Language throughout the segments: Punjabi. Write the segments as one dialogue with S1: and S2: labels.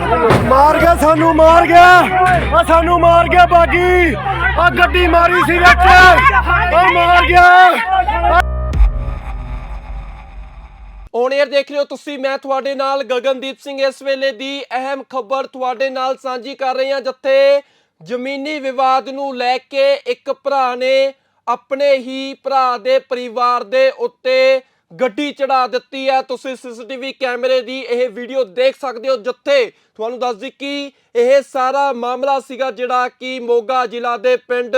S1: ਮਾਰ ਗਿਆ ਸਾਨੂੰ, ਮਾਰ ਗਿਆ। ਆ ਸਾਨੂੰ ਮਾਰ ਗਿਆ ਬਾਗੀ। ਆ ਗੱਡੀ ਮਾਰੀ ਸੀ ਵਿੱਚ। ਆ ਮਾਰ ਗਿਆ।
S2: ਔਨ 에ਅਰ ਦੇਖ ਰਹੇ ਹੋ ਤੁਸੀਂ, ਮੈਂ ਤੁਹਾਡੇ ਨਾਲ ਗਗਨਦੀਪ ਸਿੰਘ ਇਸ ਵੇਲੇ ਦੀ ਅਹਿਮ ਖਬਰ ਤੁਹਾਡੇ ਨਾਲ ਸਾਂਝੀ ਕਰ ਰਹੇ ਹਾਂ, ਜਿੱਥੇ ਜ਼ਮੀਨੀ ਵਿਵਾਦ ਨੂੰ ਲੈ ਕੇ ਇੱਕ ਭਰਾ ਨੇ ਆਪਣੇ ਹੀ ਭਰਾ ਦੇ ਪਰਿਵਾਰ ਦੇ ਉੱਤੇ ਗੱਡੀ ਚੜਾ ਦਿੱਤੀ ਹੈ। ਤੁਸੀਂ ਸੀਸੀਟੀਵੀ ਕੈਮਰੇ ਦੀ ਇਹ ਵੀਡੀਓ ਦੇਖ ਸਕਦੇ ਹੋ ਜਿੱਥੇ ਤੁਹਾਨੂੰ ਦੱਸ ਦਈ ਕਿ ਇਹ ਸਾਰਾ ਮਾਮਲਾ ਸੀਗਾ ਜਿਹੜਾ ਕਿ ਮੋਗਾ ਜ਼ਿਲ੍ਹਾ ਦੇ ਪਿੰਡ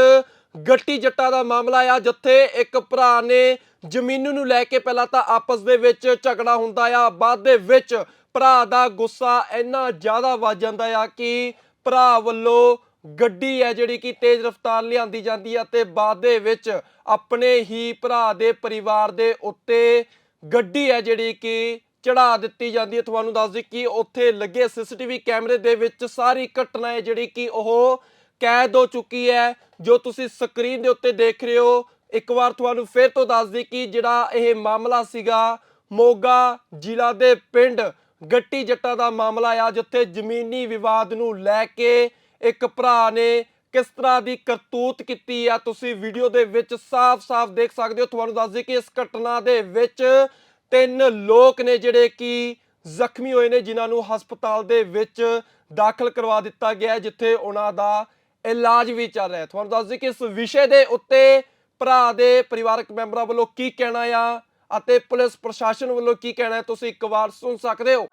S2: ਗੱਟੀ ਜੱਟਾ ਦਾ ਮਾਮਲਾ ਆ, ਜਿੱਥੇ ਇੱਕ ਭਰਾ ਨੇ ਜ਼ਮੀਨ ਨੂੰ ਲੈ ਕੇ ਪਹਿਲਾਂ ਤਾਂ ਆਪਸ ਦੇ ਵਿੱਚ ਝਗੜਾ ਹੁੰਦਾ ਆ। ਬਾਅਦ ਦੇ ਵਿੱਚ ਭਰਾ ਦਾ ਗੁੱਸਾ ਇੰਨਾ ਜ਼ਿਆਦਾ ਵੱਜ ਜਾਂਦਾ ਆ ਕਿ ਭਰਾ ਵੱਲੋਂ ਗੱਡੀ ਹੈ ਜਿਹੜੀ ਕਿ ਤੇਜ਼ ਰਫ਼ਤਾਰ ਲਿਆਂਦੀ ਜਾਂਦੀ ਹੈ ਤੇ ਬਾਅਦ ਦੇ ਵਿੱਚ ਆਪਣੇ ਹੀ ਭਰਾ ਦੇ ਪਰਿਵਾਰ ਦੇ ਉੱਤੇ ਗੱਡੀ ਹੈ ਜਿਹੜੀ ਕਿ ਚੜਾ ਦਿੱਤੀ ਜਾਂਦੀ ਹੈ। ਤੁਹਾਨੂੰ ਦੱਸ ਦਈ ਕਿ ਉੱਥੇ ਲੱਗੇ ਸੀਸੀਟੀਵੀ ਕੈਮਰੇ ਦੇ ਵਿੱਚ ਸਾਰੀ ਘਟਨਾ ਹੈ ਜਿਹੜੀ ਕਿ ਉਹ ਕੈਦ ਹੋ ਚੁੱਕੀ ਹੈ। ਜੋ ਤੁਸੀਂ ਸਕਰੀਨ ਦੇ ਉੱਤੇ ਦੇਖ ਰਹੇ ਹੋ, ਇੱਕ ਵਾਰ ਤੁਹਾਨੂੰ ਫਿਰ ਤੋਂ ਦੱਸ ਦਈ ਕਿ ਜਿਹੜਾ ਇਹ ਮਾਮਲਾ ਸੀਗਾ, ਮੋਗਾ ਜ਼ਿਲ੍ਹਾ ਦੇ ਪਿੰਡ ਗੱਟੀ ਜੱਟਾ ਦਾ ਮਾਮਲਾ ਆ, ਜਿੱਥੇ ਜ਼ਮੀਨੀ ਵਿਵਾਦ ਨੂੰ ਲੈ ਕੇ ਇੱਕ ਭਰਾ ਨੇ ਕਿਸ ਤਰ੍ਹਾਂ ਦੀ ਕਰਤੂਤ ਕੀਤੀ ਆ, ਤੁਸੀਂ ਵੀਡੀਓ ਦੇ ਵਿੱਚ ਸਾਫ਼-ਸਾਫ਼ ਦੇਖ ਸਕਦੇ ਹੋ। ਤੁਹਾਨੂੰ ਦੱਸ ਦਈ ਕਿ ਇਸ ਘਟਨਾ ਦੇ ਵਿੱਚ ਤਿੰਨ ਲੋਕ ਨੇ ਜਿਹੜੇ ਕਿ ਜ਼ਖਮੀ ਹੋਏ ਨੇ, ਜਿਨ੍ਹਾਂ ਨੂੰ ਹਸਪਤਾਲ ਦੇ ਵਿੱਚ ਦਾਖਲ ਕਰਵਾ ਦਿੱਤਾ ਗਿਆ ਜਿੱਥੇ ਉਹਨਾਂ ਦਾ ਇਲਾਜ ਵੀ ਚੱਲ ਰਿਹਾ ਤੁਹਾਨੂੰ ਦੱਸ ਦਈਏ ਕਿ ਇਸ ਵਿਸ਼ੇ ਦੇ ਉੱਤੇ ਭਰਾ ਦੇ ਪਰਿਵਾਰਕ ਮੈਂਬਰਾਂ ਵੱਲੋਂ ਕੀ ਕਹਿਣਾ ਆ ਅਤੇ ਪੁਲਿਸ ਪ੍ਰਸ਼ਾਸਨ ਵੱਲੋਂ ਕੀ ਕਹਿਣਾ ਤੁਸੀਂ ਇੱਕ ਵਾਰ ਸੁਣ ਸਕਦੇ ਹੋ।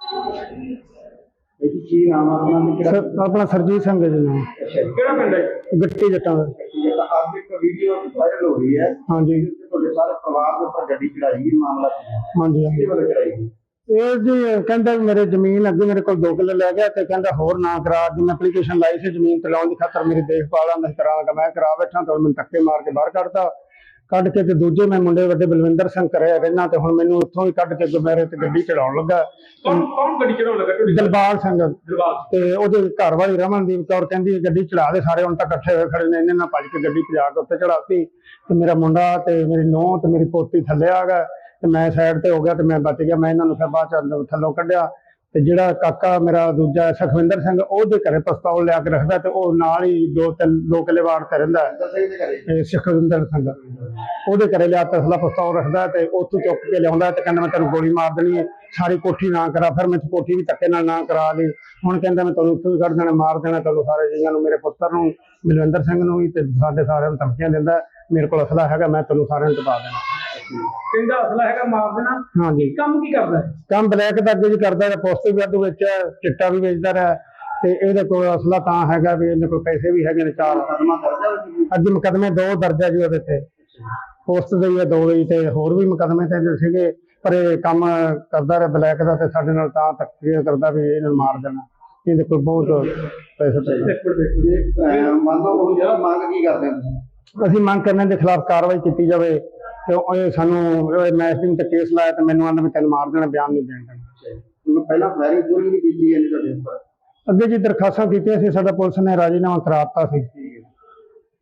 S3: ਕੀ ਨਾਮ ਆ ਆਪਣਾ ਤੇ ਕਿਹੜਾ
S4: ਸਰ ਆਪਣਾ ਸਰਜੀਤ ਸਿੰਘ ਹੈ ਜੀ ਨਾਮ।
S3: ਅੱਛਾ ਜੀ, ਕਿਹੜਾ ਪਿੰਡ ਹੈ
S4: ਗੱਟੀ ਜੱਟਾਂ ਦਾ।
S3: ਇਹ ਤਾਂ ਆਪ ਇੱਕ ਵੀਡੀਓ ਵਾਇਰਲ ਹੋ ਰਹੀ ਹੈ।
S4: ਹਾਂਜੀ।
S3: ਜਿਹਦੇ ਤੇ ਤੁਹਾਡੇ ਸਾਰੇ ਪਰਿਵਾਰ ਦੇ ਉੱਪਰ ਗੱਡੀ ਚੜਾਈ ਗਈ ਮਾਮਲਾ ਕੀ ਹੈ?
S4: ਹਾਂਜੀ ਹਾਂਜੀ।
S3: ਕਿਹਦੇ ਵੱਲੋਂ ਚੜਾਈ ਗਈ?
S4: ਇਹ ਜੀ ਕਹਿੰਦਾ ਵੀ ਮੇਰੇ ਜ਼ਮੀਨ ਅੱਗੇ ਮੇਰੇ ਕੋਲ 2 ਕਿੱਲੇ ਲੈ ਗਿਆ ਤੇ ਕਹਿੰਦਾ ਹੋਰ ਨਾ ਕਰਾ ਮੈਂ ਐਪਲੀਕੇਸ਼ਨ ਲਾਈ ਸੀ ਜ਼ਮੀਨ ਤੇ ਲਾਉਣ ਦੀ ਖਾਤਰ ਮੇਰੀ ਦੇਖਭਾਲ ਆਂਦਾ ਕਰਾਂਗਾ ਮੈਂ ਕਰਾ ਬੈਠਾ ਤਾਂ ਮੈਨੂੰ ਧੱਕੇ ਮਾਰ ਕੇ ਬਾਹਰ ਕੱਢਤਾ। ਕੱਢ ਕੇ ਤੇ ਦੂਜੇ ਮੈਂ ਮੁੰਡੇ ਵੱਡੇ ਬਲਵਿੰਦਰ ਸਿੰਘ ਕਰਿਆ ਰਹਿਣਾ ਤੇ ਹੁਣ ਮੈਨੂੰ ਉੱਥੋਂ ਹੀ ਕੱਢ ਕੇ ਅੱਗੇ ਮੇਰੇ ਤੇ ਗੱਡੀ ਚੜਾਉਣ ਲੱਗਾ।
S3: ਕੌਣ ਕੌਣ ਗੱਡੀ ਚੜਾਉਣ ਲੱਗਾ ਤੁਹਾਡੀ
S4: ਦਿਲਬਾਗ ਸਿੰਘ।
S3: ਦਿਲਬਾਗ
S4: ਤੇ ਉਹਦੇ ਘਰ ਵਾਲੀ ਰਮਨਦੀਪ ਕੌਰ ਕਹਿੰਦੀ ਗੱਡੀ ਚੜਾ ਦੇ ਸਾਰੇ ਹੁਣ ਤਾਂ ਇਕੱਠੇ ਹੋਏ ਖੜੇ ਨੇ ਇਹਨੇ ਨਾਲ ਭੱਜ ਕੇ ਗੱਡੀ ਭਜਾ ਕੇ ਉੱਤੇ ਚੜਾਤੀ ਤੇ ਮੇਰਾ ਮੁੰਡਾ ਤੇ ਮੇਰੀ ਨੂੰਹ ਤੇ ਮੇਰੀ ਪੋਤੀ ਥੱਲੇ ਆ ਗਏ ਤੇ ਮੈਂ ਸਾਈਡ ਤੇ ਹੋ ਗਿਆ ਤੇ ਮੈਂ ਬਚ ਗਿਆ ਮੈਂ ਇਹਨਾਂ ਨੂੰ ਫਿਰ ਬਾਅਦ ਚ ਥੱਲੋਂ ਕੱਢਿਆ। ਤੇ ਜਿਹੜਾ ਕਾਕਾ ਮੇਰਾ ਦੂਜਾ ਸੁਖਵਿੰਦਰ ਸਿੰਘ ਉਹਦੇ ਘਰੇ ਪਿਸਤੌਲ ਲਿਆ ਕੇ ਰੱਖਦਾ ਤੇ ਉਹ ਨਾਲ ਹੀ ਦੋ ਤਿੰਨ ਦੋ ਕਿੱਲੇ ਵਾਰ ਤੇ ਰਹਿੰਦਾ ਤੇ ਸੁਖਵਿੰਦਰ ਸਿੰਘ। ਉਹਦੇ ਘਰੇ ਲਿਆ ਤਸਲਾ ਪਿਸਤੌਲ ਰੱਖਦਾ ਤੇ ਉੱਥੋਂ ਚੁੱਕ ਕੇ ਲਿਆਉਂਦਾ ਤੇ ਕਹਿੰਦਾ ਮੈਂ ਤੈਨੂੰ ਗੋਲੀ ਮਾਰ ਦੇਣੀ ਹੈ। ਸਾਰੀ ਕੋਠੀ ਨਾ ਕਰਾ ਫਿਰ ਮੈਂ ਕੋਠੀ ਵੀ ਧੱਕੇ ਨਾਲ ਨਾ ਕਰਾ ਲਈ। ਹੁਣ ਕਹਿੰਦਾ ਮੈਂ ਤੈਨੂੰ ਉੱਥੋਂ ਵੀ ਕੱਢ ਦੇਣਾ ਮਾਰ ਦੇਣਾ ਤੈਨੂੰ ਸਾਰੇ ਜੀਆਂ ਨੂੰ ਮੇਰੇ ਪੁੱਤਰ ਨੂੰ ਮਲਵਿੰਦਰ ਸਿੰਘ ਨੂੰ ਵੀ ਤੇ ਸਾਡੇ ਸਾਰਿਆਂ ਨੂੰ ਧਮਕੀਆਂ ਦਿੰਦਾ। ਮੇਰੇ ਕੋਲ ਅਸਲਾ ਹੈਗਾ ਮੈਂ ਤੈਨੂੰ ਸਾਰਿਆਂ ਨੂੰ ਦਬਾ ਦੇਣਾ।
S3: ਕਹਿੰਦਾ ਅਸਲਾ ਹੈਗਾ ਮਾਰ ਦੇਣਾ
S4: ਹਾਂਜੀ।
S3: ਕੰਮ ਕੀ ਕਰਦਾ ਹੈ?
S4: ਕੰਮ ਬਲੈਕ ਦਾ ਅੱਗੇ ਵੀ ਕਰਦਾ ਹੈ ਪੋਸਟ ਵੀ ਅੱਗੇ ਵਿੱਚ ਚਿੱਟਾ ਵੀ ਵੇਚਦਾ ਰਿਹਾ ਤੇ ਇਹਦੇ ਕੋਲ ਅਸਲਾ ਤਾਂ ਹੈਗਾ ਵੀ ਇਹਦੇ ਕੋਲ ਪੈਸੇ ਵੀ ਹੈਗੇ ਨੇ ਚਾਰ। ਅੱਜ ਮੁਕਦਮੇ ਦੋ ਦਰਜ ਹੈ ਜੀ ਉਹਦੇ ਤੇ। ਪੋਸਟ ਦੇ ਹੀ ਦੋ ਹੀ ਤੇ ਹੋਰ ਵੀ ਮੁਕਦਮੇ ਤੇ ਸੀਗੇ। ਪਰ ਇਹ ਕੰਮ ਕਰਦਾ ਰਿਹਾ ਬਲੈਕ ਦਾ ਤੇ ਸਾਡੇ ਨਾਲ ਤਾਂ ਤੱਕੀਆ ਕਰਦਾ ਵੀ ਇਹਨੂੰ ਮਾਰ ਦੇਣਾ। ਇਹਦੇ ਕੋਲ ਬਹੁਤ ਪੈਸੇ ਪਏ
S3: ਮੰਨ ਲਓ ਉਹ ਜਿਹੜਾ ਮੰਗ ਕੀ ਕਰਦੇ
S4: ਅਸੀਂ ਮੰਗ ਕਰਨੇ ਦੇ ਖਿਲਾਫ ਕਾਰਵਾਈ ਕੀਤੀ ਜਾਵੇ। ਤੇ ਉਹ ਸਾਨੂੰ ਮੈਸਟਿੰਗ ਤੇ ਕੇਸ ਲਾਇਆ ਤੇ ਮੈਨੂੰ ਆਂਦਾ ਵੀ ਤੈਨੂੰ ਮਾਰ ਦੇਣਾ ਬਿਆਨ ਨਹੀਂ ਦੇਣ
S3: ਪਹਿਲਾਂ ਫਾਇਰਿੰਗ ਪੂਰੀ ਵੀ ਕੀਤੀ ਹੈ ਤੁਹਾਡੇ ਉੱਪਰ?
S4: ਅੱਗੇ ਜੀ ਦਰਖਾਸਤਾਂ ਕੀਤੀਆਂ ਸੀ ਸਾਡਾ ਪੁਲਿਸ ਨੇ ਰਾਜੀਨਾਮਾ ਕਰਾਤਾ ਸੀ।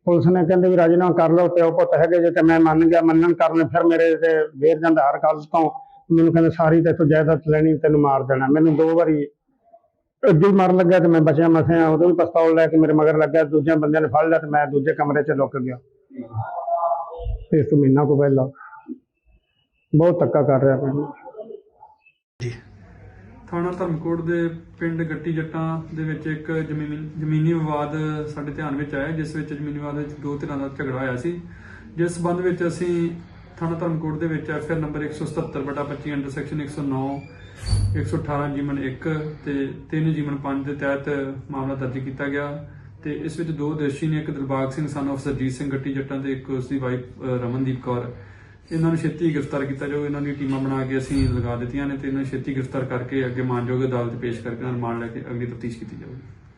S4: ਪੁਲਿਸ ਨੇ ਕਹਿੰਦੇ ਵੀ ਰਾਜੀਨਾਮਾ ਕਰ ਲਓ ਪਿਓ ਪੁੱਤ ਹੈਗੇ ਜੇ ਤੇ ਮੈਂ ਮੰਨ ਗਿਆ ਮੰਨਣ ਕਾਰਨ ਫਿਰ ਮੇਰੇ ਤੇ ਵੇਰ ਜਾਂਦਾ ਹਰ ਗੱਲ ਤੋਂ। ਮੈਨੂੰ ਕਹਿੰਦੇ ਸਾਰੀ ਤੇ ਤੂੰ ਜਾਇਦਾਦ ਲੈਣੀ ਤੈਨੂੰ ਮਾਰ ਦੇਣਾ। ਮੈਨੂੰ ਦੋ ਵਾਰੀ ਅੱਗੇ ਮਾਰਨ ਲੱਗਾ ਤੇ ਮੈਂ ਬਚਿਆ ਮਸਿਆ ਉਦੋਂ ਵੀ ਪਿਸਤੌਲ ਲੈ ਕੇ ਮੇਰੇ ਮਗਰ ਲੱਗਾ ਦੂਜਿਆਂ ਬੰਦਿਆਂ ਨੇ ਫੜ ਲਿਆ ਤੇ ਮੈਂ ਦੂਜੇ ਕਮਰੇ 'ਚ ਲੁੱਕ ਗਿਆ। ਇਸ ਤੋਂ ਮਹੀਨਾ ਕੋ ਪਹਿਲਾਂ ਬਹੁਤ ਧੱਕਾ ਕਰ ਰਿਹਾ ਮੈਨੂੰ
S5: ਥਾਣਾ ਧਰਮਕੋਟ ਦੇ ਪਿੰਡ ਗੱਟੀ ਜੱਟਾਂ ਦੇ ਵਿੱਚ ਇੱਕ ਜ਼ਮੀਨੀ ਜ਼ਮੀਨੀ ਵਿਵਾਦ ਸਾਡੇ ਧਿਆਨ ਵਿੱਚ ਆਇਆ, ਜਿਸ ਵਿੱਚ ਜ਼ਮੀਨੀ ਵਿਵਾਦ ਵਿੱਚ ਦੋ ਧਿਰਾਂ ਦਾ ਝਗੜਾ ਹੋਇਆ ਸੀ। ਜਿਸ ਸੰਬੰਧ ਵਿੱਚ ਅਸੀਂ ਥਾਣਾ ਧਰਮਕੋਟ ਦੇ ਵਿੱਚ ਐਫਆਰ ਨੰਬਰ 177 ਬਟਾ 25 ਅੰਡਰ ਸੈਕਸ਼ਨ 109 118 ਜੀਵਨ 1 ਤੇ 3 ਜੀਵਨ 5 ਦੇ ਤਹਿਤ ਮਾਮਲਾ ਦਰਜ ਕੀਤਾ ਗਿਆ। ਤੇ ਇਸ ਵਿੱਚ ਦੋ ਦੋਸ਼ੀ ਨੇ, ਇੱਕ ਦਿਲਬਾਗ ਸਿੰਘ ਸਨ of ਸਰਜੀਤ ਸਿੰਘ ਗੱਟੀ ਜੱਟਾਂ ਤੇ ਇੱਕ ਉਸ ਦੀ ਵਾਈਫ ਰਮਨਦੀਪ ਕੌਰ। ਇਹਨਾਂ ਨੂੰ ਛੇਤੀ ਗ੍ਰਿਫਤਾਰ ਕੀਤਾ ਜਾਊ। ਇਹਨਾਂ ਦੀ ਟੀਮਾਂ ਬਣਾ ਕੇ ਅਸੀਂ ਲਗਾ ਦਿੱਤੀਆਂ ਨੇ ਤੇ ਇਹਨਾਂ ਨੂੰ ਛੇਤੀ ਗ੍ਰਿਫਤਾਰ ਕਰਕੇ ਅੱਗੇ ਮਾਨਯੋਗ ਅਦਾਲਤ ਪੇਸ਼ ਕਰਕੇ ਇਹਨਾਂ ਨੂੰ ਰਿਮਾਂਡ ਲੈ ਕੇ ਅਗਲੀ ਤਫਤੀਸ਼ ਕੀਤੀ ਜਾਊਗੀ।